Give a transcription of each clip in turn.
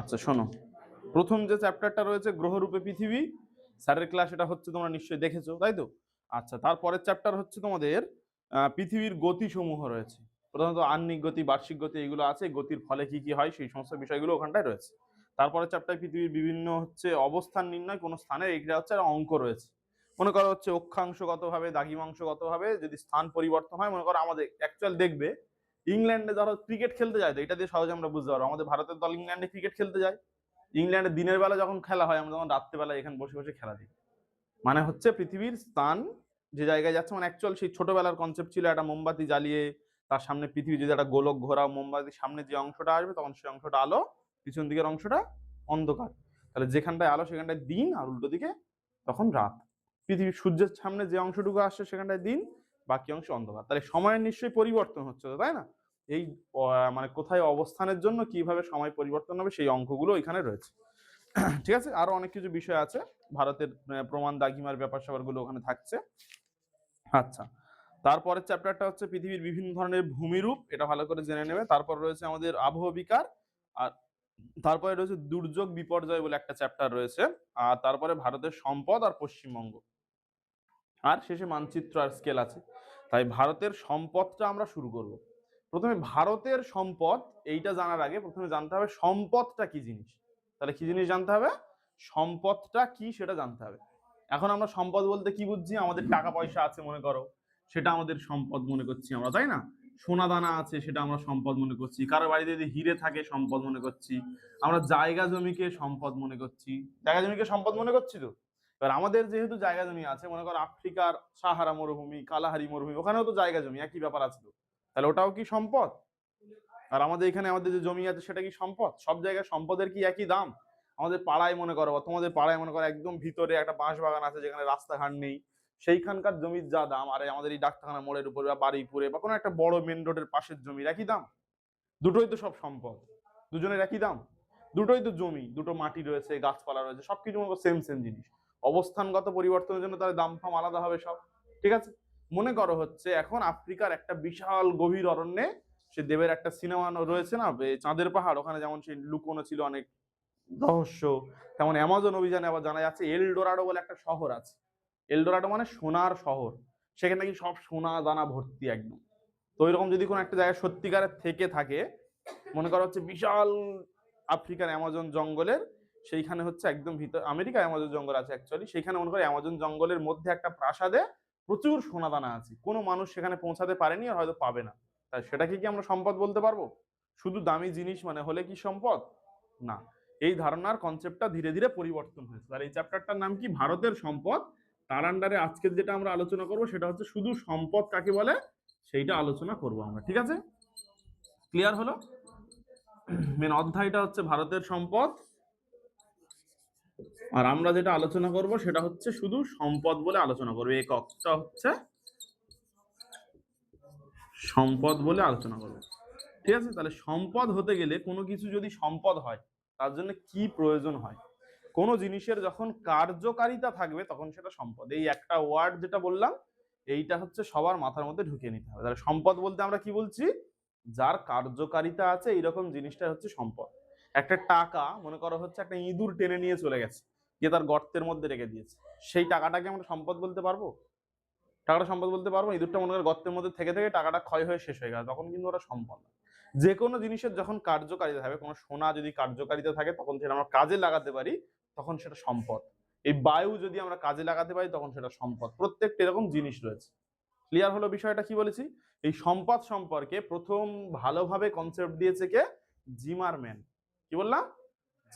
আচ্ছা শোনো। প্রথম যে চ্যাপ্টারটা রয়েছে, গ্রহরূপে পৃথিবী, স্যারের ক্লাস এটা হচ্ছে তোমরা নিশ্চয়ই দেখেছ, তাই তো? আচ্ছা তারপরের চ্যাপ্টার হচ্ছে তোমাদের পৃথিবীর গতিসমূহ রয়েছে। প্রধানত আহ্নিক গতি, বার্ষিক গতি, এগুলো আছে, গতির ফলে কি কি হয়, সেই সমস্ত বিষয়গুলো ওখানটায় রয়েছে। তারপরে চ্যাপ্টার পৃথিবীর বিভিন্ন হচ্ছে অবস্থান নির্ণয়, কোন স্থানে এইটা হচ্ছে অঙ্ক রয়েছে। মনে করো হচ্ছে অক্ষাংশগতভাবে, দাগিমাংশগতভাবে যদি স্থান পরিবর্তন হয়, মনে করো আমাদের অ্যাকচুয়াল দেখবে ইংল্যান্ডে ধরো ক্রিকেট খেলতে যায় তো, এটা দিয়ে সহজে আমরা বুঝতে পারব। আমাদের ভারতের দল ইংল্যান্ডে ক্রিকেট খেলতে যায়। ইংল্যান্ডে দিনের বেলা যখন খেলা হয়, আমরা তখন রাত্রেবেলা এখানে বসে বসে খেলা দিই মানে হচ্ছে পৃথিবীর স্থান যে জায়গায় যাচ্ছে মানে অ্যাকচুয়াল সেই ছোটবেলার কনসেপ্ট ছিল একটা মোমবাতি জ্বালিয়ে তার সামনে পৃথিবী যদি একটা গোলক ঘোরা মোমবাতির সামনে যে অংশটা আসবে, তখন সেই অংশটা আলো, পিছন দিকের অংশটা অন্ধকার। তাহলে যেখানটায় আলো, সেখানটায় দিন আর উল্টো দিকে তখন রাত। পৃথিবীর সূর্যের সামনে যে অংশটুকু আসছে, সেখানটায় দিন বাকি অংশ অন্ধকার। তাহলে সময়ের নিশ্চয়ই পরিবর্তন হচ্ছে তো, তাই না? এই মানে কোথায় অবস্থানের জন্য কীভাবে সময় পরিবর্তন হবে সেই অঙ্কগুলো এখানে রয়েছে। ঠিক আছে? আরও অনেক কিছু বিষয় আছে। ভারতের প্রমাণ দাগিমার ব্যাপার স্যাপারগুলো ওখানে থাকছে। আচ্ছা তারপরের চ্যাপ্টারটা হচ্ছে পৃথিবীর বিভিন্ন ধরনের ভূমিরূপ এটা ভালো করে জেনে নেবে। তারপর রয়েছে আমাদের আবহ বিকার আর তারপরে রয়েছে দুর্যোগ বিপর্যয় বলে একটা চ্যাপ্টার রয়েছে। আর তারপরে ভারতের সম্পদ আর পশ্চিমবঙ্গ। আর শেষে মানচিত্র আর স্কেল আছে। তাই ভারতের সম্পদটা আমরা শুরু করব। প্রথমে ভারতের সম্পদ, এইটা জানার আগে প্রথমে জানতে হবে সম্পদটা কি জিনিস? তাহলে কি জিনিস জানতে হবে? সম্পদটা কি সেটা জানতে হবে। এখন আমরা সম্পদ বলতে কি বুঝছি? আমাদের টাকা পয়সা আছে মনে করো, সেটা আমাদের সম্পদ মনে করছি আমরা, তাই না? সোনা দানা আছে সেটা আমরা সম্পদ মনে করছি, কারও বাড়িতে যদি হিরে থাকে সম্পদ মনে করছি, আমরা জায়গা জমিকে সম্পদ মনে করছি। জায়গা জমিকে সম্পদ মনে করছি তো? এবার আমাদের যেহেতু জায়গা জমি আছে, মনে করো আফ্রিকার সাহারা মরুভূমি, কালাহারি মরুভূমি, ওখানেও তো জায়গা জমি, একই ব্যাপার আছে তো। তাহলে ওটাও কি সম্পদ? আর আমাদের এখানে আমাদের যে জমি আছে সেটা কি সম্পদ? সব জায়গায় সম্পদের কি একই দাম? আমাদের পাড়ায় মনে করো তোমাদের পাড়ায় মনে করো একদম ভিতরে একটা বাঁশ বাগান আছে যেখানে রাস্তাঘাট নেই, সেইখানকার জমির যা দাম, আর আমাদের এই ডাক্তারখানা মোড়ের উপরে বা বাড়িপুরে বা কোনো একটা বড় মেন রোডের পাশের জমির একই দাম। দুটোই তো সব সম্পদ, দুজনের একই দাম। দুটোই তো জমি, দুটো মাটি রয়েছে, গাছপালা রয়েছে, সবকিছু মনে করো সেম সেম জিনিস। অবস্থানগত পরিবর্তনের জন্য তাদের দাম ফাম আলাদা হবে সব। ঠিক আছে? মনে করো হচ্ছে এখন আফ্রিকার একটা বিশাল গভীর অরণ্যে সে দেবের একটা সিনেমা রয়েছে না চাঁদের পাহাড়, ওখানে যেমন সেই লুকোনো ছিল অনেক রহস্য, তেমন অ্যামাজন অভিযানে আবার জানা যাচ্ছে এলডোরাডো বলে একটা শহর আছে। এলডোরাডো মানে সোনার শহর। সেখানে নাকি সব সোনা দানা ভর্তি একদম। তো এরকম যদি কোনো একটা জায়গায় সত্যিকারের থেকে থাকে, মনে করো হচ্ছে বিশাল আফ্রিকার অ্যামাজন জঙ্গলের সেইখানে হচ্ছে একদম ভিতর আমেরিকা অ্যামাজন জঙ্গল আছে অ্যাকচুয়ালি সেখানে মনে করো অ্যামাজন জঙ্গলের মধ্যে একটা প্রাসাদে প্রচুর সোনা দানা আছে। কোনো মানুষ সেখানে পৌঁছাতে পারেনি আর হয়তো পাবে না। তাই সেটাকে কি আমরা সম্পদ বলতে পারব? শুধু দামি জিনিস মানে হলে কি সম্পদ? না। এই ধারণার কনসেপ্টটা ধীরে ধীরে পরিবর্তন হয়েছে। আর এই চ্যাপ্টারটার নাম কি? ভারতের সম্পদ। তার আন্ডারে আজকের যেটা আমরা আলোচনা করব সেটা হচ্ছে শুধু সম্পদ কাকে বলে? সেইটা আলোচনা করব আমরা, ঠিক আছে? ক্লিয়ার হলো? মেন অধ্যায়টা হচ্ছে ভারতের সম্পদ। আর আমরা যেটা আলোচনা করব সেটা হচ্ছে শুধু সম্পদ বলে আলোচনা করব এককটা হচ্ছে সম্পদ বলে আলোচনা করব। ঠিক আছে? তাহলে সম্পদ হতে গেলে কোনো কিছু যদি সম্পদ হয়, তার জন্য কি প্রয়োজন হয়? কোনো জিনিসের যখন কার্যকারিতা থাকবে, তখন সেটা সম্পদ। এই একটা ওয়ার্ড যেটা বললাম, এইটা হচ্ছে সবার মাথার মধ্যে ঢুকিয়ে নিতে হবে। তাহলে সম্পদ বলতে আমরা কি বলছি? যার কার্যকারিতা আছে, এইরকম জিনিসটা হচ্ছে সম্পদ। একটা টাকা, মনে করো হচ্ছে একটা ইঁদুর টেনে নিয়ে চলে গেছে। গিয়ে তার গর্তের মধ্যে রেখে দিয়েছে। সেই টাকাটাকে আমরা সম্পদ বলতে পারব? টাকাটা সম্পদ বলতে পারব? ইঁদুরটা মনে করে গর্তের মধ্যে থেকে থেকে টাকাটা ক্ষয় হয়ে শেষ হয়ে গেল। তখন কিন্তু ওটা সম্পদ যে কোনো জিনিসের যখন কার্যকারিতা থাকবে কোনো সোনা যদি কার্যকারিতা থাকে, তখন সেটা আমরা কাজে লাগাতে পারি, তখন সেটা সম্পদ। এই বায়ু যদি আমরা কাজে লাগাতে পারি, তখন সেটা সম্পদ। প্রত্যেকটা এরকম জিনিস রয়েছে। ক্লিয়ার হলো বিষয়টা কি বলেছি? এই সম্পদ সম্পর্কে প্রথম ভালোভাবে কনসেপ্ট দিয়েছে কে? জিমারম্যান কি বললাম?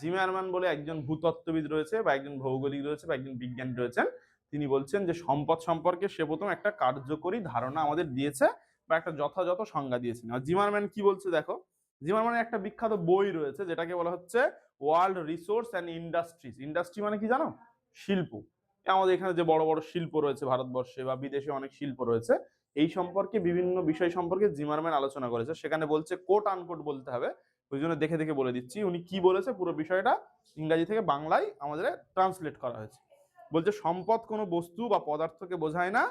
জিমারম্যান বলে একজন ভূতত্ত্ববিদ রয়েছে বা একজন ভৌগোলিক রয়েছে বা একজন বিজ্ঞানী রয়েছেন। তিনি বলছেন যে সম্পদ সম্পর্কে সে প্রথম একটা কার্যকরী ধারণা আমাদের দিয়েছে বা একটা যথাযথ সংজ্ঞা দিয়েছেন। আর জিমারম্যান কি বলছে দেখো? জিমারম্যানের একটা বিখ্যাত বই রয়েছে যেটাকে বলা হচ্ছে world resource and industries. Industry মানে কি জানো? শিল্প। আমাদের এখানে যে বড় বড় শিল্প রয়েছে ভারতবর্ষে বা বিদেশে অনেক শিল্প রয়েছে, এই সম্পর্কে বিভিন্ন বিষয় সম্পর্কে জিমারম্যান আলোচনা করেছে। সেখানে বলছে কোট আনকোট বলতে হবে ওই জন্য দেখে দেখে বলে দিচ্ছি, উনি কি বলেছে, পুরো বিষয়টা ইংরাজি থেকে বাংলায় আমাদের ট্রান্সলেট করা হয়েছে। বলছে, সম্পদ কোনো বস্তু বা পদার্থকে বোঝায় না।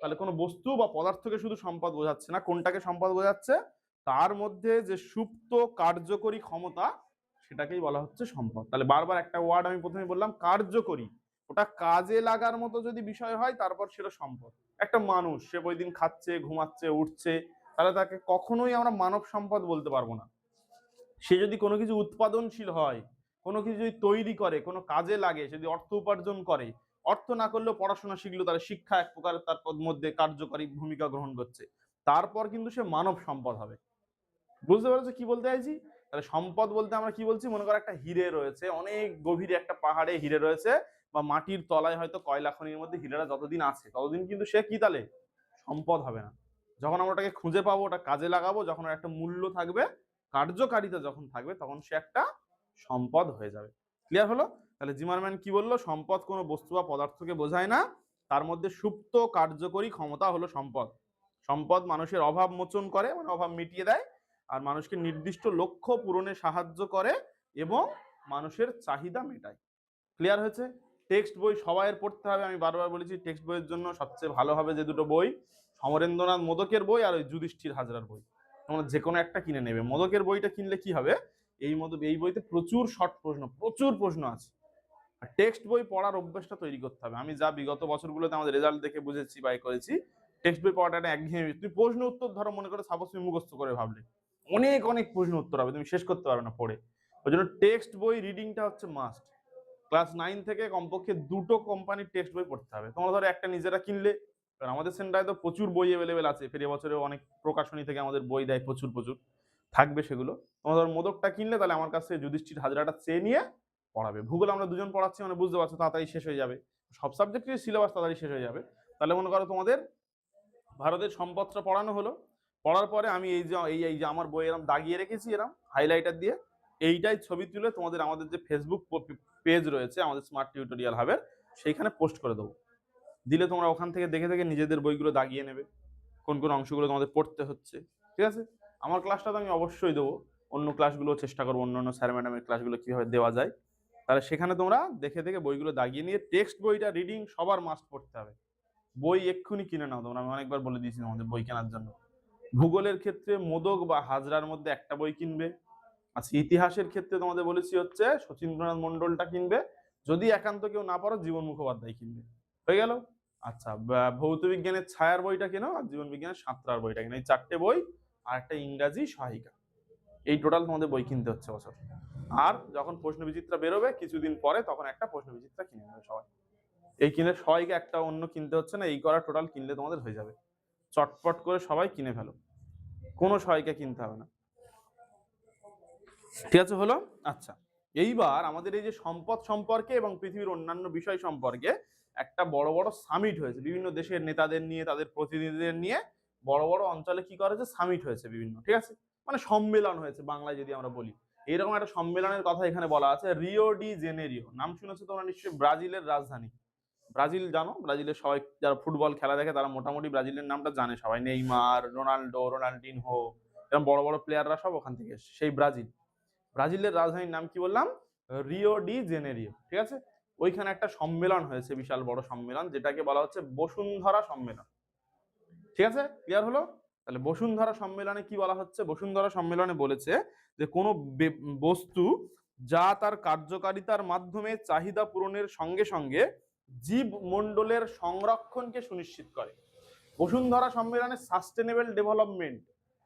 তাহলে কোনো বস্তু বা পদার্থকে শুধু সম্পদ বোঝাচ্ছে না, কোনটাকে সম্পদ বোঝাচ্ছে? তার মধ্যে যে সুপ্ত কার্যকরী ক্ষমতা, সেটাকেই বলা হচ্ছে সম্পদ। তাহলে বারবার একটা ওয়ার্ড আমি প্রথমে বললাম, কার্যকরী। ওটা কাজে লাগার মতো যদি বিষয় হয়, তারপর সেটা সম্পদ। একটা মানুষ, সে ওই দিন খাচ্ছে, ঘুমাচ্ছে, উঠছে, তাহলে তাকে কখনোই আমরা মানব সম্পদ বলতে পারব না। সে যদি কোনো কিছু উৎপাদনশীল হয়, কোনো কিছু যদি তৈরি করে, কোনো কাজে লাগে যদি অর্থ উপার্জন করে, অর্থ না করলেও পড়াশোনা শিখলো, তার শিক্ষা এক প্রকার তার মধ্যে কার্যকরী ভূমিকা গ্রহণ করছে, তারপর কিন্তু সে মানব সম্পদ হবে। বুঝতে পেরেছ কি বলতে চাইছি? তাহলে সম্পদ বলতে আমরা কি বলছি? মনে করো একটা হিরে রয়েছে, অনেক গভীরে একটা পাহাড়ে হিরে রয়েছে বা মাটির তলায় হয়তো কয়লা খনির মধ্যে হিরেরা যতদিন আছে, ততদিন কিন্তু সে কি তাহলে সম্পদ হবে না। যখন আমরা ওটাকে খুঁজে পাবো, ওটা কাজে লাগাবো, যখন একটা মূল্য থাকবে কার্যকারিতা যখন থাকবে, তখন সে একটা সম্পদ হয়ে যাবে। ক্লিয়ার হলো? তাহলে জিমারম্যান কি বলল? সম্পদ কোনো বস্তু বা পদার্থকে বোঝায় না। তার মধ্যে সুপ্ত, কার্যকরী ক্ষমতা হলো সম্পদ। সম্পদ মানুষের অভাব মোচন করে মানে অভাব মিটিয়ে দেয়, আর মানুষকে নির্দিষ্ট লক্ষ্য পূরণে সাহায্য করে এবং মানুষের চাহিদা মেটায়। ক্লিয়ার হয়েছে? টেক্সট বই সবাইয়ের পড়তে হবে। আমি বারবার বলেছি, টেক্সট বইয়ের জন্য সবচেয়ে ভালো হবে যে দুটো বই, সমরেন্দ্রনাথ মোদকের বই আর ওই যুধিষ্ঠির হাজরার বই। তোমরা যে কোনো একটা কিনে নেবে। মোদকের বইটা কিনলে কি হবে? এই মতো এই বইতে প্রচুর শর্ট প্রশ্ন, প্রচুর প্রশ্ন আছে। আর টেক্সট বই পড়ার অভ্যাসটা তৈরি করতে হবে। আমি যা বিগত বছরগুলোতে আমাদের রেজাল্ট দেখে বুঝেছি বাই করেছি টেক্সট বই পড়াটা একটা একঘেয়েমি। তুমি প্রশ্ন উত্তর ধরো, মনে করে সাপোজ তুমি মুখস্থ করে ভাবলে। অনেক অনেক প্রশ্ন উত্তর হবে, তুমি শেষ করতে পারবে না পড়ে। ওই জন্য টেক্সট বই রিডিংটা হচ্ছে মাস্ট ক্লাস নাইন থেকে কমপক্ষে দুটো কোম্পানির টেক্সট বই পড়তে হবে। তোমরা ধরো একটা নিজেরা কিনলে কারণ আমাদের সেন্টারে তো প্রচুর বই অ্যাভেলেবেল আছে। ফের বছরে অনেক প্রকাশনী থেকে আমাদের বই দেয় প্রচুর প্রচুর। থাকবে সেগুলো। তোমাদের মোদকটা কিনলে তাহলে আমার কাছে যুধিষ্ঠির হাজরাটা চেয়ে নিয়ে পড়াবে। ভূগোল আমরা দুজন পড়াচ্ছি মানে বুঝতে পারছ, তাড়াতাড়ি শেষ হয়ে যাবে। সব সাবজেক্টের সিলেবাস তাড়াতাড়ি শেষ হয়ে যাবে। তাহলে মনে করো তোমাদের ভারতের সম্পদটা পড়ানো হলো। পড়ার পরে আমি এই যে, এই এই যে আমার বই এরম দাগিয়ে রেখেছি এরম হাইলাইটার দিয়ে, এইটাই ছবি তুলে তোমাদের আমাদের যে ফেসবুক পেজ রয়েছে আমাদের স্মার্ট টিউটোরিয়াল হাবের সেইখানে পোস্ট করে দেবো। দিলে তোমরা ওখান থেকে দেখে দেখে নিজেদের বইগুলো দাগিয়ে নেবে, কোন কোন অংশগুলো তোমাদের পড়তে হচ্ছে, ঠিক আছে? আমার ক্লাসটা তো আমি অবশ্যই দেবো, অন্য ক্লাসগুলো চেষ্টা করব অন্য অন্য স্যার ম্যাডামের ক্লাসগুলো কীভাবে দেওয়া যায়। তাহলে সেখানে তোমরা দেখে দেখে বইগুলো দাগিয়ে নিয়ে টেক্সট বইটা রিডিং সবার মাস্ট পড়তে হবে। বই এক্ষুনি কিনে নাও তোমরা, আমি অনেকবার বলে দিয়েছি আমাদের বই কেনার জন্য। ভূগোলের ক্ষেত্রে মোদক বা হাজরার মধ্যে একটা বই কিনবে আচ্ছা ইতিহাসের ক্ষেত্রে তোমাদের বলেছি হচ্ছে শচীন্দ্রনাথ মন্ডলটা কিনবে, যদি একান্ত কেউ না পারো জীবন মুখোপাধ্যায় কিনবে। হয়ে গেল? আচ্ছা ভৌত বিজ্ঞানের ছায়ার বইটা কেনো আর জীবন বিজ্ঞানের সাঁতরার বইটা কেনো এই চারটে বই আর একটা ইংরাজি সহায়িকা। এই টোটাল তোমাদের বই কিনতে হচ্ছে বছর। আর যখন প্রশ্ন বিচিত্রা বেরোবে, কিছুদিন পরে তখন একটা প্রশ্ন বিচিত্রা কিনে নেবে সবাই। এই কিনে সবাইকে একটা অন্য কিনতে হচ্ছে না, এই করা টোটাল কিনলে তোমাদের হয়ে যাবে। চটপট করে সবাই কিনে ফেলো। কোনো সহায়িকা কিনতে হবে না। ঠিক আছে, হলো? আচ্ছা। এইবার আমাদের এই যে সম্পদ সম্পর্কে এবং পৃথিবীর অন্যান্য বিষয় সম্পর্কে একটা বড় বড় সামিট হয়েছে। বিভিন্ন দেশের নেতাদের নিয়ে, তাদের প্রতিনিধিদের নিয়ে বড় বড় অঞ্চলে কি করেছে সামিট হয়েছে বিভিন্ন, ঠিক আছে? মানে সম্মেলন হয়েছে বাংলায় যদি আমরা বলি। এইরকম একটা সম্মেলনের কথা এখানে বলা আছে রিও ডি জেনেরিও নাম শুনেছো তোমরা নিশ্চয়ই? ব্রাজিলের রাজধানী। ব্রাজিল জানো? ব্রাজিলের সবাই যারা ফুটবল খেলা দেখে তারা মোটামুটি ব্রাজিলের নামটা জানে সবাই। নেইমার রোনাল্ডো রোনাল্ডিন রোনাল্ডিনহো, এরকম বড় বড় প্লেয়াররা সব ওখান থেকে সেই ব্রাজিল। ব্রাজিলের রাজধানীর নাম কি বললাম? রিও ডি জেনেরিও ঠিক আছে? ওইখানে একটা সম্মেলন হয়েছে, বিশাল বড় সম্মেলন, যেটাকে বলা হচ্ছে বসুন্ধরা সম্মেলন। ঠিক আছে? ক্লিয়ার হলো? তাহলে বসুন্ধরা সম্মেলনে কি বলা হচ্ছে? বসুন্ধরা সম্মেলনে বলেছে যে, কোনো বস্তু যা তার কার্যকারিতার মাধ্যমে চাহিদা পূরণের সঙ্গে সঙ্গে জীব মণ্ডলের সংরক্ষণকে সুনিশ্চিত করে। বসুন্ধরা সম্মেলনে সাস্টেনেবল ডেভেলপমেন্ট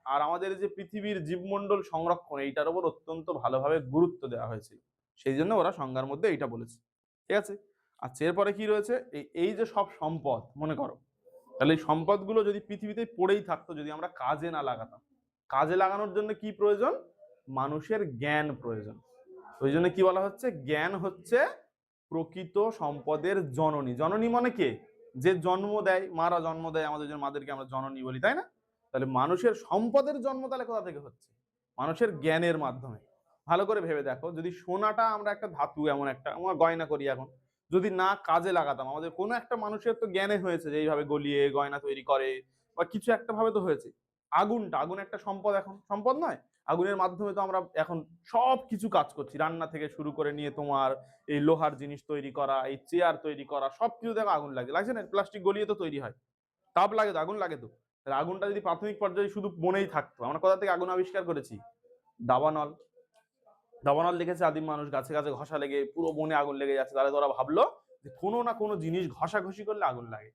আর আমাদের যে পৃথিবীর জীবমণ্ডল সংরক্ষণ, এইটার উপর অত্যন্ত ভালোভাবে গুরুত্ব দেওয়া হয়েছিল সেই জন্য ওরা সংজ্ঞার মধ্যে এইটা বলেছে। ঠিক আছে? আচ্ছা এরপরে কি রয়েছে? এই এই যে সব সম্পদ, মনে করো। তাহলে এই সম্পদগুলো যদি পৃথিবীতে পড়েই থাকতো, যদি আমরা কাজে না লাগাতাম, কাজে লাগানোর জন্য কি প্রয়োজন? মানুষের জ্ঞান প্রয়োজন। ওই জন্য কি বলা হচ্ছে? জ্ঞান হচ্ছে প্রকৃত সম্পদের জননী। জননী মানে কে? যে জন্ম দেয়, মারা জন্ম দেয়, আমাদের জন্য মাদেরকে আমরা জননী বলি, তাই না? তাহলে মানুষের সম্পদের জন্ম তাহলে কোথা থেকে হচ্ছে? মানুষের জ্ঞানের মাধ্যমে। ভালো করে ভেবে দেখো, যদি সোনাটা আমরা একটা ধাতু এমন একটা, আমরা গয়না করি এখন, যদি না কাজে লাগাতাম, আমাদের কোনো একটা মানুষের তো জ্ঞানে হয়েছে যে এইভাবে গলিয়ে গয়না তৈরি করে, বা কিছু একটা ভাবে তো হয়েছে। আগুনটা, আগুন একটা সম্পদ এখন, সম্পদ নয়। আগুনের মাধ্যমে তো আমরা এখন সব কিছু কাজ করছি। রান্না থেকে শুরু করে নিয়ে তোমার এই লোহার জিনিস তৈরি করা, এই চেয়ার তৈরি করা সব কিছু দেখো আগুন লাগে। লাগছে না? প্লাস্টিক গলিয়ে তো তৈরি হয়। তাপ লাগে তো, আগুন লাগে তো। আগুনটা যদি প্রাথমিক পর্যায়ে শুধু মনেই থাকতো, আমরা কোথা থেকে আগুন আবিষ্কার করেছি? দাবানল। দাবানল লিখেছে, আদিম মানুষ গাছে গাছে ঘষা লেগে পুরো বনে আগুন লেগে যাচ্ছে। তাহলে তোরা ভাবলো যে কোনো না কোনো জিনিস ঘষাঘষি করলে আগুন লাগে।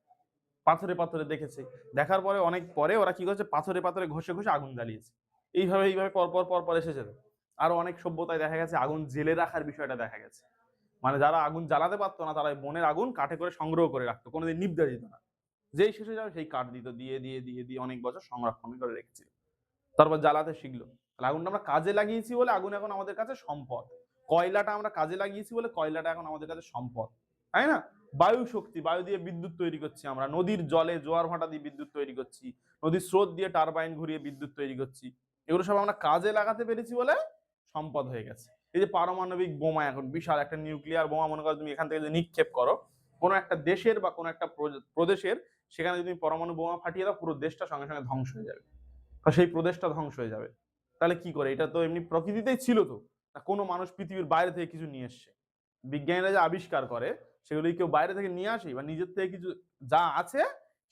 পাথরে পাথরে দেখেছে। দেখার পরে অনেক পরে ওরা কি করছে, পাথরে পাথরে ঘষে ঘষে আগুন জ্বালিয়েছে। এইভাবে এইভাবে পর পর পর পর এসেছে। আরও অনেক সভ্যতায় দেখা গেছে, আগুন জেলে রাখার বিষয়টা দেখা গেছে। মানে যারা আগুন জ্বালাতে পারতো না, তারা বনের আগুন কাঠে করে সংগ্রহ করে রাখতো। কোনোদিন নিবদা দিত না। যেই শেষে যাবে সেই কাঠ দিত, দিয়ে দিয়ে দিয়ে দিয়ে অনেক বছর সংরক্ষণ করে রেখেছিল তারপর জ্বালাতে শিখলো। তাহলে আগুনটা আমরা কাজে লাগিয়েছি বলে আগুন এখন আমাদের কাছে সম্পদ। কয়লাটা আমরা কাজে লাগিয়েছি বলে কয়লাটা এখন আমাদের কাছে সম্পদ। তাই না? বায়ু শক্তি, বায়ু দিয়ে বিদ্যুৎ তৈরি করছি আমরা। নদীর জলে জোয়ার ভাটা দিয়ে বিদ্যুৎ তৈরি করছি। নদীর স্রোত দিয়ে টারবাইন ঘুরিয়ে বিদ্যুৎ তৈরি করছি। এগুলো সব আমরা কাজে লাগাতে পেরেছি বলে সম্পদ হয়ে গেছে। এই যে পারমাণবিক বোমা এখন, বিশাল একটা নিউক্লিয়ার বোমা, মনে করো তুমি এখান থেকে যদি নিক্ষেপ করো, কোনো একটা দেশের বা কোনো একটা প্রদেশের, সেখানে যদি পরমাণু বোমা ফাটিয়ে দাও, পুরো দেশটা সঙ্গে সঙ্গে ধ্বংস হয়ে যাবে। সেই প্রদেশটা ধ্বংস হয়ে যাবে। তাহলে কি করে? এটা তো এমনি প্রকৃতিতেই ছিল তো। তা কোনো মানুষ পৃথিবীর বাইরে থেকে কিছু নিয়ে এসছে। বিজ্ঞানীরা যে আবিষ্কার করে সেগুলি কেউ বাইরে থেকে নিয়ে আসে, বা নিজের থেকে কিছু যা আছে,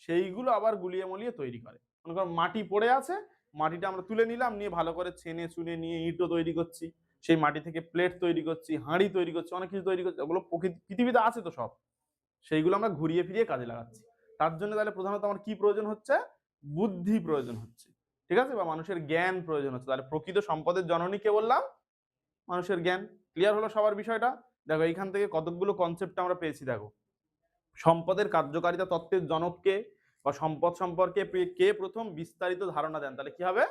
সেইগুলো আবার গুলিয়ে মলিয়ে তৈরি করে। মনে করো মাটি পড়ে আছে, মাটিটা আমরা তুলে নিলাম, নিয়ে ভালো করে ছেনে চুনে নিয়ে ইঁটো তৈরি করছি, সেই মাটি থেকে প্লেট তৈরি করছি, হাঁড়ি তৈরি করছি, অনেক কিছু তৈরি করছি, ওগুলো পৃথিবীতে আছে তো সব। সেইগুলো আমরা ঘুরিয়ে ফিরিয়ে কাজে লাগাচ্ছি। তার জন্য তাহলে প্রধানত আমার কি প্রয়োজন হচ্ছে? বুদ্ধি প্রয়োজন হচ্ছে। ঠিক আছে? বা মানুষের জ্ঞান প্রয়োজন হচ্ছে। তাহলে প্রকৃত সম্পদের জননী কে বললাম? মানুষের জ্ঞান। ক্লিয়ার হলো সবার বিষয়টা? দেখো, এইখান থেকে কতকগুলো কনসেপ্ট আমরা পেয়েছি, দেখো। সম্পদের কার্যকারিতা তত্ত্বের জনককে বা সম্পদ সম্পর্কে কে প্রথম বিস্তারিত ধারণা দেন? তাহলে কি হবে?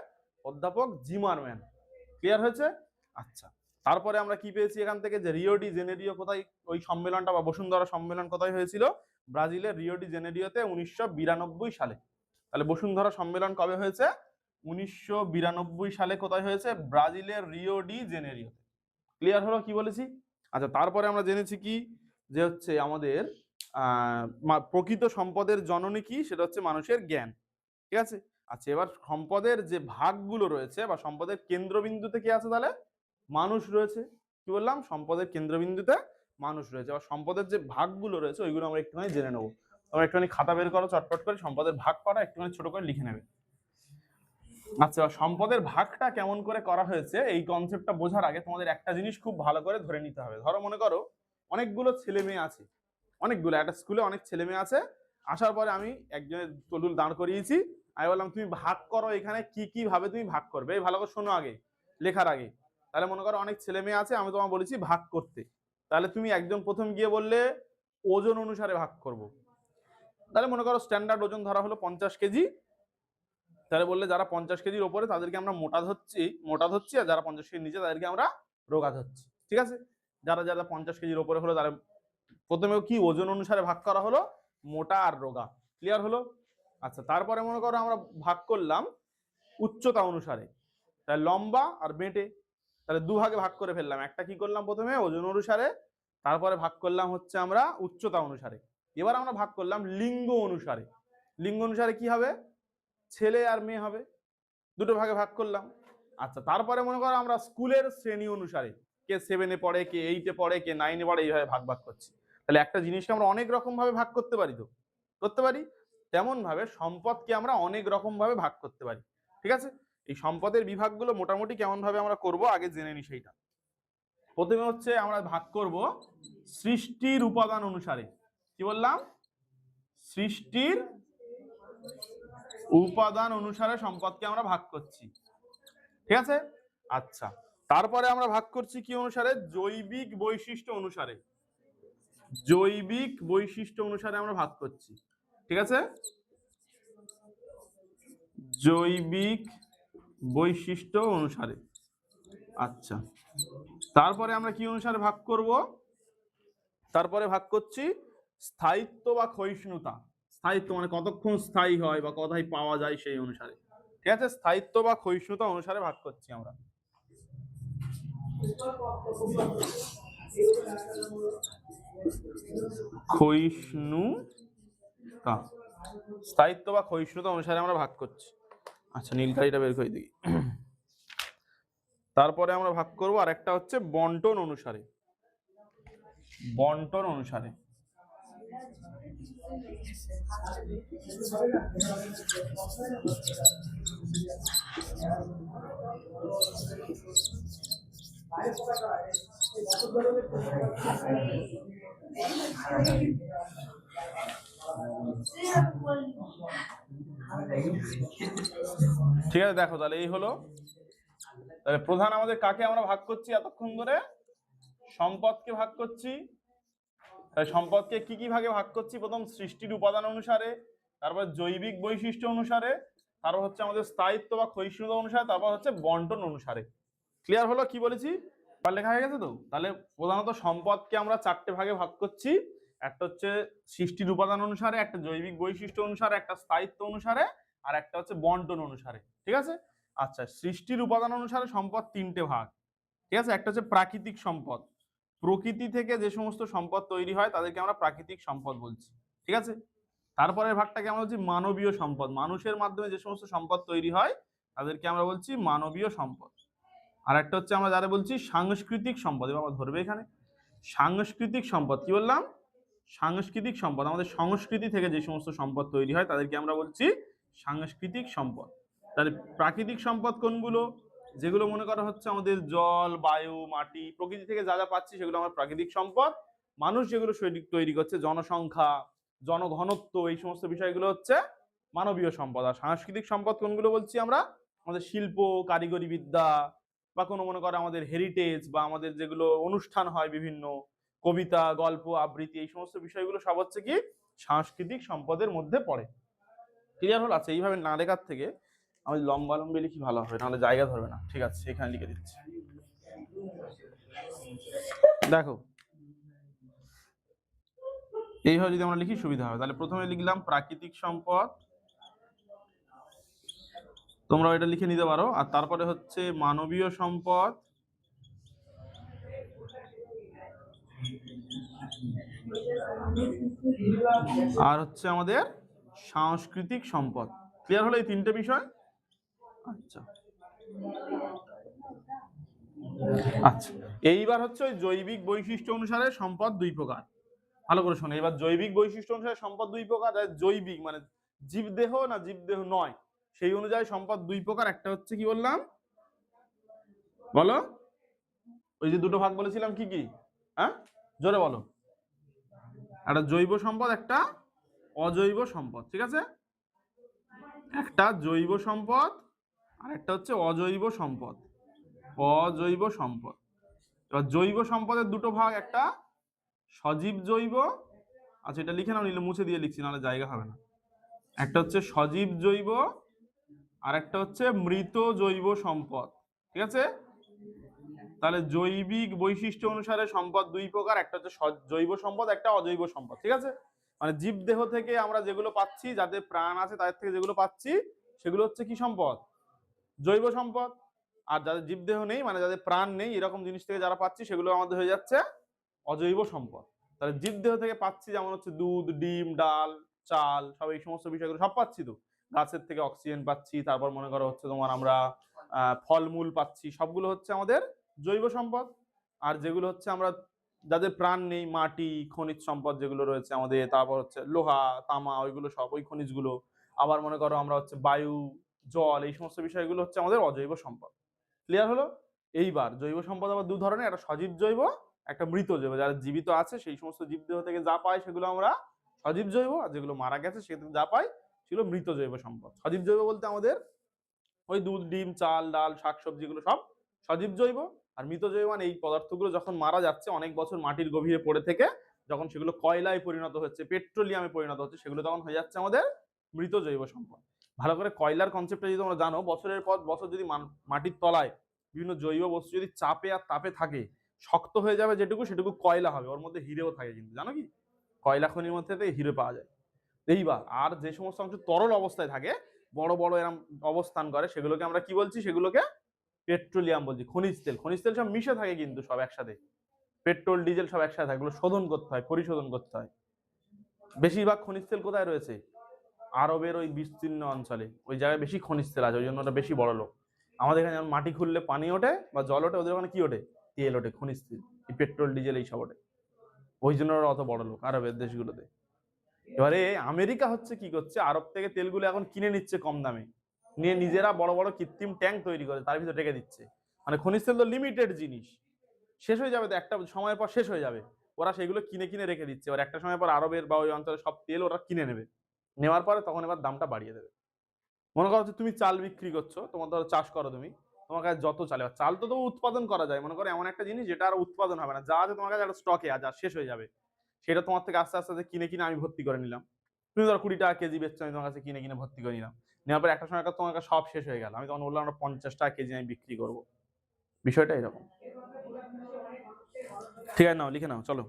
অধ্যাপক জিমারম্যান ক্লিয়ার হয়েছে? আচ্ছা। তারপরে আমরা কি পেয়েছি এখান থেকে? যে রিও ডি জেনেরিও কোথায়, ওই সম্মেলনটা বা বসুন্ধরা সম্মেলন কোথায় হয়েছিল? ব্রাজিলের রিও ডি জেনেরিওতে উনিশশো বিরানব্বই সালে। তাহলে বসুন্ধরা সম্মেলন কবে হয়েছে? উনিশশো বিরানব্বই সালে কোথায় হয়েছে? ব্রাজিলের রিও ডি জেনেরিওতে। ক্লিয়ার হলো কি বলেছি? আচ্ছা তারপরে আমরা জেনেছি কি? যে হচ্ছে আমাদের প্রকৃত সম্পদের জননী কি? সেটা হচ্ছে মানুষের জ্ঞান। ঠিক আছে? আচ্ছা এবার সম্পদের যে ভাগগুলো রয়েছে বা সম্পদের কেন্দ্রবিন্দুতে কি আছে তাহলে? মানুষ রয়েছে। কি বললাম? সম্পদের কেন্দ্রবিন্দুতে মানুষ রয়েছে। বা সম্পদের যে ভাগগুলো রয়েছে, ওইগুলো আমরা একটুখানি জেনে নেব। তোমরা একটুখানি খাতা বের করো, চটপট করে সম্পদের ভাগ করা একটুখানি ছোট করে লিখে নেবে। আচ্ছা সম্পদের ভাগটা কেমন করে করা হয়েছে, এই কনসেপ্টটা বোঝার আগে তোমাদের একটা জিনিস খুব ভালো করে ধরে নিতে হবে। ধরো মনে করো, অনেকগুলো ছেলে মেয়ে আছে। অনেকগুলো, একটা স্কুলে অনেক ছেলে মেয়ে আছে। আসার পরে আমি একজনের তলুল দাঁড় করিয়েছি। আমি বললাম, তুমি ভাগ করো এখানে, কি কি ভাবে তুমি ভাগ করবে? এই ভালো করে শোনো আগে, লেখার আগে। তাহলে মনে করো অনেক ছেলে মেয়ে আছে, আমি তোমার বলেছি ভাগ করতে। তাহলে তুমি একজন প্রথম গিয়ে বললে, ওজন অনুসারে ভাগ করব। তাহলে মনে করো স্ট্যান্ডার্ড ওজন ধরা হলো পঞ্চাশ কেজি। তাহলে বললে যারা পঞ্চাশ কেজির ওপরে তাদেরকে আমরা মোটা ধরছি মোটা ধরছি, আর যারা পঞ্চাশ কেজির নিচে তাদেরকে আমরা রোগা ধরছি, ঠিক আছে? যারা যারা পঞ্চাশ কেজির ওপরে হলো তারা প্রথমে কি ওজন অনুসারে ভাগ করা হলো? মোটা আর রোগা ক্লিয়ার হলো? আচ্ছা তারপরে মনে করো আমরা ভাগ করলাম উচ্চতা অনুসারে, তাহলে লম্বা আর বেঁটে, তাহলে দু ভাগে ভাগ করে ফেললাম, একটা কি করলাম প্রথমে ওজন অনুসারে, তারপরে ভাগ করলাম হচ্ছে আমরা উচ্চতা অনুসারে, এবার আমরা ভাগ করলাম লিঙ্গ অনুসারে লিঙ্গ অনুসারে কি হবে? ছেলে আর মেয়ে হবে। দুটো ভাগে ভাগ করলাম। আচ্ছা তারপরে মনে করো আমরা স্কুলের শ্রেণি অনুসারে কে সেভেনে পড়ে, কে এইটে পড়ে, কে নাইনে পড়ে, এইভাবে ভাগ ভাগ করছি। তাহলে একটা জিনিসকে আমরা অনেক রকম ভাবে ভাগ করতে পারি তো? করতে পারি? তেমন ভাবে সম্পদকে আমরা অনেক রকম ভাবে ভাগ করতে পারি। ঠিক আছে? এই সম্পদের বিভাগগুলো মোটামুটি কেমন ভাবে আমরা করব আগে জেনে নি সেইটা। প্রথমে হচ্ছে আমরা ভাগ করব সৃষ্টির উপাদান অনুসারে। কি বললাম? সৃষ্টির উপাদান অনুসারে সম্পদকে আমরা ভাগ করছি। ঠিক আছে? আচ্ছা। তারপরে আমরা ভাগ করছি কি অনুসারে? জৈবিক বৈশিষ্ট্য অনুসারে। জৈবিক বৈশিষ্ট্য অনুসারে আমরা ভাগ করছি। ঠিক আছে? জৈবিক বৈশিষ্ট্য অনুসারে। আচ্ছা। তারপরে আমরা কি অনুসারে ভাগ করব? তারপরে ভাগ করছি স্থায়িত্ব বা ক্ষয়িষ্ণুতা। স্থায়িত্ব মানে কতক্ষণ স্থায়ী হয় বা কোথায় পাওয়া যায় সেই অনুসারে। ঠিক আছে? স্থায়িত্ব বা ক্ষয়িষ্ণুতা অনুসারে ভাগ করছি আমরা। ক্ষয়িষ্ণুতা। স্থায়িত্ব বা ক্ষয়িষ্ণুতা অনুসারে আমরা ভাগ করছি। আচ্ছা নীলকালিটা বের করে দিই। তারপরে আমরা ভাগ করব আর একটা হচ্ছে বন্টন অনুসারে। বন্টন অনুসারে। ঠিক আছে, দেখো, তাহলে এই হলো। তাহলে প্রধান আমাদের কাকে আমরা ভাগ করছি? এতক্ষণ ধরে সম্পদকে ভাগ করছি। তাহলে সম্পদকে কি কি ভাগে ভাগ করছি? প্রথম সৃষ্টির উপাদান অনুসারে, তারপর জৈবিক বৈশিষ্ট্য অনুসারে, তারপর হচ্ছে আমাদের স্থায়িত্ব বা ক্ষয়িষ্ণুতা অনুসারে, তারপর হচ্ছে বন্টন অনুসারে। ক্লিয়ার হলো? কি বলেছি? এবার লেখা হয়ে গেছে তো? তাহলে প্রধানত সম্পদকে আমরা চারটে ভাগে ভাগ করছি। একটা হচ্ছে সৃষ্টির উপাদান অনুসারে, একটা জৈবিক বৈশিষ্ট্য অনুসারে, একটা স্থায়িত্ব অনুসারে, আর একটা হচ্ছে বন্টন অনুসারে। ঠিক আছে? আচ্ছা সৃষ্টির উপাদান অনুসারে সম্পদ তিনটে ভাগ। ঠিক আছে? একটা হচ্ছে প্রাকৃতিক সম্পদ। প্রকৃতি থেকে যে সমস্ত সম্পদ তৈরি হয়, তাদেরকে আমরা প্রাকৃতিক সম্পদ বলছি। ঠিক আছে? তারপরের ভাগটাকে আমরা বলছি মানবীয় সম্পদ। মানুষের মাধ্যমে যে সমস্ত সম্পদ তৈরি হয়, তাদেরকে আমরা বলছি মানবীয় সম্পদ। আর একটা হচ্ছে আমরা যারা বলছি সাংস্কৃতিক সম্পদ, এবার আমরা ধরবে এখানে। সাংস্কৃতিক সম্পদ, কি বললাম? সাংস্কৃতিক সম্পদ, আমাদের সংস্কৃতি থেকে যে সমস্ত সম্পদ তৈরি হয়, তাদেরকে আমরা বলছি সাংস্কৃতিক সম্পদ। তাহলে প্রাকৃতিক সম্পদ কোনগুলো? যেগুলো মনে করা হচ্ছে আমাদের জল, বায়ু, মাটি, প্রকৃতি থেকে যা যা পাচ্ছি সেগুলো আমার প্রাকৃতিক সম্পদ। মানুষ যেগুলো তৈরি করছে, জনসংখ্যা, জনঘনত্ব, এই সমস্ত বিষয়গুলো হচ্ছে মানবীয় সম্পদ। আর সাংস্কৃতিক সম্পদ কোনগুলো বলছি আমরা? আমাদের শিল্প, কারিগরি বিদ্যা বা কোনো মনে করো আমাদের হেরিটেজ বা আমাদের যেগুলো অনুষ্ঠান হয় বিভিন্ন, কবিতা, গল্প, আবৃত্তি, এই সমস্ত বিষয়গুলো সব হচ্ছে কি সাংস্কৃতিক সম্পদের মধ্যে পড়ে। ক্লিয়ার হলো? আছে এইভাবে না লেখার থেকে আমি লম্বা লম্বি লিখি ভালো হবে, নাহলে জায়গা ধরবে না। ঠিক আছে এখানে লিখে দিচ্ছি। দেখো, এইভাবে যদি আমরা লিখি, সুবিধা হবে। তাহলে প্রথমে লিখলাম প্রাকৃতিক সম্পদ। তোমরা এটা লিখে নিতে পারো। আর তারপরে হচ্ছে মানবীয় সম্পদ। আর হচ্ছে আমাদের সাংস্কৃতিক সম্পদ। ক্লিয়ার হলো এই তিনটে বিষয়? আচ্ছা। আচ্ছা। এইবার হচ্ছে ওই জৈবিক বৈশিষ্ট্য অনুসারে সম্পদ দুই প্রকার। ভালো করে শোনো এবার জৈবিক বৈশিষ্ট্য অনুসারে সম্পদ দুই প্রকার জৈবিক মানে জীবদেহ না জীবদেহ নয়, সেই অনুযায়ী সম্পদ দুই প্রকার, একটা হচ্ছে কি বললাম? বলো? ওই যে দুটো ভাগ বলেছিলাম কি কি? হ্যাঁ? জোরে বলো। একটা জৈব সম্পদ, একটা অজৈব সম্পদ, ঠিক আছে? একটা জৈব সম্পদ আর একটা হচ্ছে অজৈব সম্পদ। অজৈব সম্পদ। এবার জৈব সম্পদের দুটো ভাগ, একটা সজীব জৈব আচ্ছা এটা লিখে নাও, নিলে মুছে দিয়ে লিখছি, নাহলে জায়গা হবে না। একটা হচ্ছে সজীব জৈব আর একটা হচ্ছে মৃত জৈব সম্পদ, ঠিক আছে? তাহলে জৈবিক বৈশিষ্ট্য অনুসারে সম্পদ দুই প্রকার, একটা হচ্ছে জৈব সম্পদ, একটা অজৈব সম্পদ, ঠিক আছে? মানে জীবদেহ থেকে আমরা যেগুলো পাচ্ছি, যাদের প্রাণ আছে তাদের থেকে যেগুলো পাচ্ছি, সেগুলো হচ্ছে কি সম্পদ? জৈব সম্পদ, আর যাদের জীবদেহ নেই মানে যাদের প্রাণ নেই, এরকম জিনিস থেকে যারা পাচ্ছি, সেগুলো আমাদের হয়ে যাচ্ছে অজৈব সম্পদ। তাহলে জীবদেহ থেকে পাচ্ছি যেমন হচ্ছে দুধ, ডিম, ডাল, চাল, সব এই সমস্ত বিষয়গুলো সব পাচ্ছি তো? গাছের থেকে অক্সিজেন পাচ্ছি, তারপর মনে করো হচ্ছে তোমার আমরা ফলমূল পাচ্ছি, সবগুলো হচ্ছে আমাদের জৈব সম্পদ। আর যেগুলো হচ্ছে আমরা যাদের প্রাণ নেই, মাটি, খনিজ সম্পদ যেগুলো রয়েছে আমাদের, তারপর হচ্ছে লোহা, তামা, ওইগুলো সব, ওই খনিজগুলো। আবার মনে করো আমরা হচ্ছে বায়ু জল, এই সমস্ত বিষয়গুলো হচ্ছে আমাদের অজৈব সম্পদ। ক্লিয়ার হলো? এইবার জৈব সম্পদ আবার দু ধরনের, একটা সজীব জৈব, একটা মৃত জৈব। যারা জীবিত আছে, সেই সমস্ত জীবদেহ থেকে যা পাই সেগুলো আমরা সজীব জৈব, আর যেগুলো মারা গেছে সেগুলো যা পাই সেগুলো মৃত জৈব সম্পদ। সজীব জৈব বলতে আমাদের ওই দুধ, ডিম, চাল, ডাল শাকসবজিগুলো সব সজীব জৈব। আর মৃত জৈব মানে এই পদার্থগুলো যখন মারা যাচ্ছে, অনেক বছর মাটির গভীরে পড়ে থেকে, যখন সেগুলো কয়লায় পরিণত হচ্ছে, পেট্রোলিয়ামে পরিণত হচ্ছে, সেগুলো তখন হয়ে যাচ্ছে আমাদের মৃত জৈব সম্পদ। ভালো করে কয়লার কনসেপ্টটা যদি তোমরা জানো, বছরের পর বছর যদি মাটির তলায় বিভিন্ন জৈব বস্তু যদি চাপে আর তাপে থাকে, শক্ত হয়ে যাবে যেটুকু, সেটুকু কয়লা হবে, ওর মধ্যে হিরেও থাকে কিন্তু। জানো কি? কয়লা খনির মধ্যে হিরে পাওয়া যায়। এইবার আর যে সমস্ত অংশ তরল অবস্থায় থাকে, বড় বড় এরম অবস্থান করে, সেগুলোকে আমরা কি বলছি? সেগুলোকে পেট্রোলিয়াম বলছি, খনিজ তেল। খনিজ তেল সব মিশে থাকে কিন্তু সব একসাথে। পেট্রোল ডিজেল সব একসাথে থাকে এগুলো শোধন করতে হয়, পরিশোধন করতে হয়। বেশিরভাগ খনিজ তেল কোথায় রয়েছে? আরবের ওই বিস্তীর্ণ অঞ্চলে, ওই জায়গায় বেশি খনিজ তেল আছে, ওই জন্য ওটা বেশি বড় লোক। আমাদের এখানে যেমন মাটি খুললে পানি ওঠে বা জল ওঠে, ওদের ওখানে কি ওঠে? তেল ওঠে, খনিজ তেল পেট্রোল, ডিজেল এইসব ওঠে। ওই জন্য ওরা অত বড় লোক আরবের দেশগুলোতে। এবারে আমেরিকা হচ্ছে কি করছে? আরব থেকে তেলগুলো এখন কিনে নিচ্ছে কম দামে। নিয়ে নিজেরা বড় বড় কৃত্রিম ট্যাঙ্ক তৈরি করে, তার ভিতরে রেখে দিচ্ছে। মানে খনিজ তেল তো লিমিটেড জিনিস। শেষ হয়ে যাবে তো, একটা সময়ের পর শেষ হয়ে যাবে। ওরা সেগুলো কিনে কিনে রেখে দিচ্ছে। এবার একটা সময় পর আরবের বা ওই অঞ্চলে সব তেল ওরা কিনে নেবে। নেওয়ার পরে তখন এবার দামটা বাড়িয়ে দেবে। মনে করো তুমি চাল বিক্রি করছ, তোমার ধরো চাষ করো তুমি, তোমার কাছে যত চাল, এবার চাল তো উৎপাদন করা যায়। মনে করো এমন একটা জিনিস যেটা আর উৎপাদন হবে না। যা আছে তোমার কাছে একটা স্টকে আছে, আর শেষ হয়ে যাবে। সেটা তোমার থেকে আস্তে আস্তে কিনে কিনে আমি ভর্তি করে নিলাম। তুমি ধরো কুড়ি টাকা কেজি বেচছো, আমি তোমার কাছে কিনে কিনে ভর্তি করে নিলাম। নেওয়ার পর একটা সময় তোমার কাছে সব শেষ হয়ে গেল। আমি তখন বললাম, আমরা পঞ্চাশ টাকা কেজি আমি বিক্রি করব। বিষয়টা এরকম। ঠিক আছে নাও, লিখে নাও, চলো।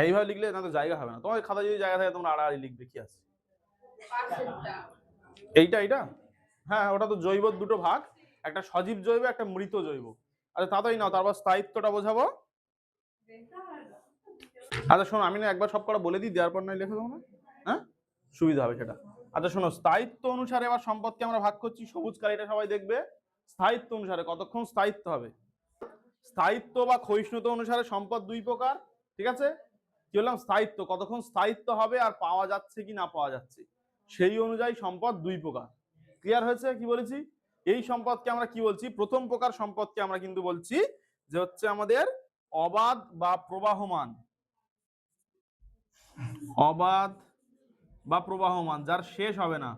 এইভাবে লিখলে না তো জায়গা হবে না। তোমার খাতা যদি জায়গা থাকে, তোমরা আড়াআড়ি লিখবে, কি আছে? এইটা এইটা? হ্যাঁ ওটা তো জৈব দুটো ভাগ। একটা সজীব জৈব, একটা মৃত জৈব। আচ্ছা তাড়াতাড়ি নাও, তারপর স্থায়িত্বটা বোঝাবো। আচ্ছা শোনো, আমি না একবার সব কটা বলে দিই, দেওয়ার পর নয় লিখে না হ্যাঁ? সুবিধা হবে সেটা। আচ্ছা শোনো, স্থায়িত্ব অনুসারে এবার সম্পদকে আমরা ভাগ করছি, সবুজ কালিটা সবাই দেখবে। স্থায়িত্ব অনুসারে, কতক্ষণ স্থায়িত্ব হবে? স্থায়িত্ব বা ক্ষয়িষ্ণুতা অনুসারে সম্পদ দুই প্রকার, ঠিক আছে? কি বললাম স্থায়িত্ব। কতক্ষণ স্থায়িত্ব হবে আর পাওয়া যাচ্ছে কি না পাওয়া যাচ্ছে? সেই অনুযায়ী সম্পদ দুই প্রকার। ক্লিয়ার হয়েছে কি বলেছি? এই সম্পদকে আমরা কি বলছি? প্রথম প্রকার সম্পদকে আমরা কিন্তু বলছি যে হচ্ছে আমাদের অবাধ বা প্রবাহমান। অবাধ বা প্রবাহমান, যার শেষ হবে না।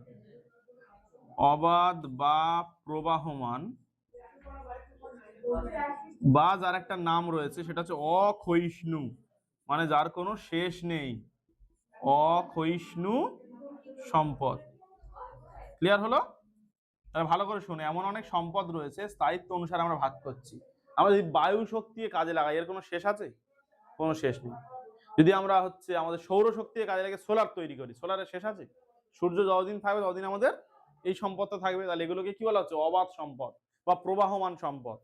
অবাধ বা প্রবাহমান বা যার একটা নাম রয়েছে, সেটা হচ্ছে অক্ষয়িষ্ণু মানে যার কোনো শেষ নেই। অক্ষয়িষ্ণু সম্পদ। ক্লিয়ার হলো? ভালো করে শুনে, এমন অনেক সম্পদ রয়েছে, স্থায়িত্ব অনুসারে আমরা ভাগ করছি। আমরা যদি বায়ু শক্তি কাজে লাগাই, এর কোনো শেষ আছে? কোনো শেষ নেই। যদি আমরা হচ্ছে আমাদের সৌরশক্তি কাজে লাগে সোলার তৈরি করি সোলারের শেষ আছে? সূর্য যতদিন থাকবে, ততদিন আমাদের এই সম্পদটা থাকবে। তাহলে এগুলোকে কি বলা হচ্ছে? অবাধ সম্পদ বা প্রবাহমান সম্পদ।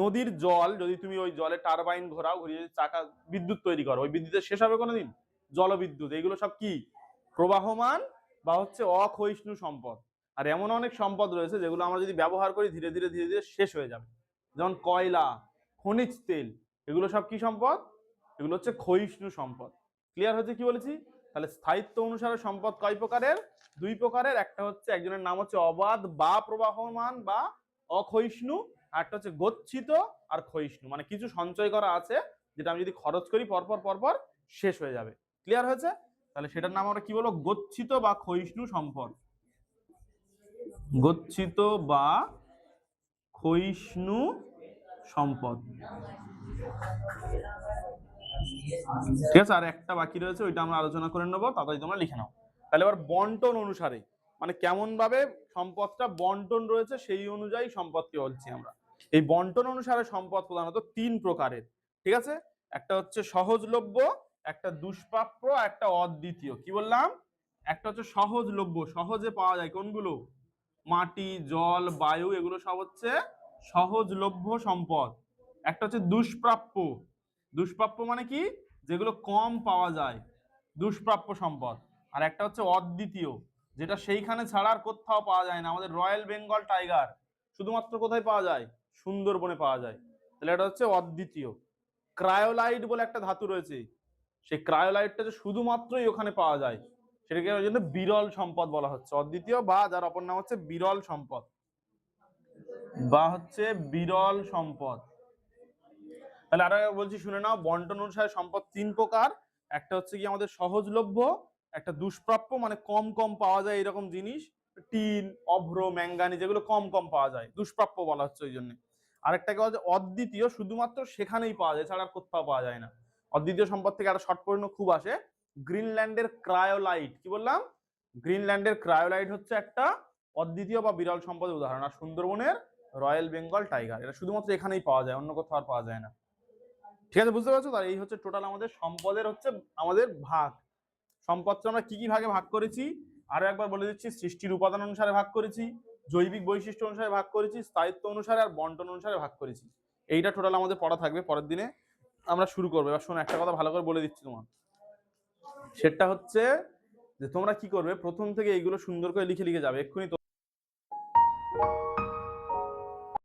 নদীর জল, যদি তুমি ওই জলে টারবাইন ঘোরাও, ঘুরিয়ে চাকা, বিদ্যুৎ তৈরি করো, ওই বিদ্যুতের শেষ হবে কোনোদিন? জলবিদ্যুৎ, এগুলো সব কি? প্রবাহমান বা হচ্ছে অক্ষয়িষ্ণু সম্পদ। আর এমন অনেক সম্পদ রয়েছে যেগুলো আমরা যদি ব্যবহার করি, ধীরে ধীরে ধীরে ধীরে শেষ হয়ে যাবে। যেমন কয়লা, খনিজ তেল, এগুলো সব কি সম্পদ? এগুলো হচ্ছে ক্ষয়িষ্ণু সম্পদ। ক্লিয়ার হচ্ছে কি বলেছি? তাহলে স্থায়িত্ব অনুসারে সম্পদ কয় প্রকারের? দুই প্রকারের, একটা হচ্ছে একজনের নাম হচ্ছে অবাধ বা প্রবাহমান বা অক্ষয়িষ্ণু আর একটা হচ্ছে গচ্ছিত আর ক্ষয়িষ্ণু। মানে কিছু সঞ্চয় করা আছে, যেটা আমি যদি খরচ করি পরপর পরপর শেষ হয়ে যাবে। ক্লিয়ার হয়েছে? তাহলে সেটার নাম আমরা কি বলব? গচ্ছিত বা ক্ষয়িষ্ণু সম্পদ। গচ্ছিত বা ক্ষয়িষ্ণু সম্পদ। ঠিক আছে? আর একটা বাকি রয়েছে, ওইটা আমরা আলোচনা করে নেব, তাড়াতাড়ি তোমরা লিখে নাও। তাহলে এবার বন্টন অনুসারে মানে কেমন ভাবে সম্পদটা বন্টন রয়েছে, সেই অনুযায়ী সম্পদকে বলছি আমরা। এই বন্টন অনুসারে সম্পদ প্রধানত তিন প্রকারের, ঠিক আছে? একটা হচ্ছে সহজলভ্য, একটা দুষ্প্রাপ্য একটা অদ্বিতীয়। কি বললাম? একটা হচ্ছে সহজলভ্য, সহজে পাওয়া যায় কোনগুলো? মাটি, জল, বায়ু, এগুলো সব হচ্ছে সহজলভ্য সম্পদ। একটা হচ্ছে দুষ্প্রাপ্য। দুষ্প্রাপ্য মানে কি? যেগুলো কম পাওয়া যায়, দুষ্প্রাপ্য সম্পদ। আর একটা হচ্ছে অদ্বিতীয়, যেটা সেইখানে ছাড়া আর কোথাও পাওয়া যায় না। আমাদের রয়্যাল বেঙ্গল টাইগার, শুধুমাত্র কোথায় পাওয়া যায়? সুন্দরবনে পাওয়া যায়। তাহলে এটা হচ্ছে অদ্বিতীয়। ক্রায়োলাইট বলে একটা ধাতু রয়েছে। সেই ক্রায়োলাইটটা যে শুধুমাত্রই ওখানে পাওয়া যায়, সেটাকে ওই জন্য বিরল সম্পদ বলা হচ্ছে। অদ্বিতীয় বা, যার অপর নাম হচ্ছে বিরল সম্পদ। বা হচ্ছে বিরল সম্পদ। তাহলে আরও বলছি, শুনে নাও, বন্টন অনুসারে সম্পদ তিন প্রকার। একটা হচ্ছে কি আমাদের সহজলভ্য, একটা দুষ্প্রাপ্য মানে কম কম পাওয়া যায় এরকম জিনিস। টিন, অভ্র ম্যাঙ্গানি যেগুলো কম কম পাওয়া যায়, দুষ্প্রাপ্য বলা হচ্ছে ওই জন্য আরেকটাকে বলা হচ্ছে অদ্বিতীয়, শুধুমাত্র সেখানেই পাওয়া যায় ছাড়া কোথাও পাওয়া যায় না। অদ্বিতীয় সম্পদ থেকে একটা শর্ট প্রশ্ন খুব আসে, গ্রিনল্যান্ডের ক্রায়োলাইট। কি বললাম? গ্রিনল্যান্ডের ক্রায়োলাইট হচ্ছে একটা অদ্বিতীয় বা বিরল সম্পদের উদাহরণ, আর সুন্দরবনের রয়্যাল বেঙ্গল টাইগার। এটা শুধুমাত্র এখানেই পাওয়া যায়, অন্য কোথাও আর পাওয়া যায় না। ঠিক আছে, বুঝতে পারছ? তাহলে এই হচ্ছে টোটাল আমাদের সম্পদের হচ্ছে, আমাদের ভাগ। সম্পদটা আমরা কি কি ভাগে ভাগ করেছি? আরও একবার বলে দিচ্ছি, সৃষ্টির উপাদান অনুসারে ভাগ করেছি, জৈবিক বৈশিষ্ট্য অনুসারে ভাগ করেছি, স্থায়িত্ব অনুসারে আর বন্টন অনুসারে ভাগ করেছি। এইটা টোটাল আমাদের পড়া থাকবে, পরের দিনে আমরা শুরু করব। এবার শোনো, একটা কথা ভালো করে বলে দিচ্ছি তোমার। সেটা হচ্ছে যে তোমরা কি করবে, প্রথম থেকে এইগুলো সুন্দর করে লিখে লিখে যাবে, এক্ষুনি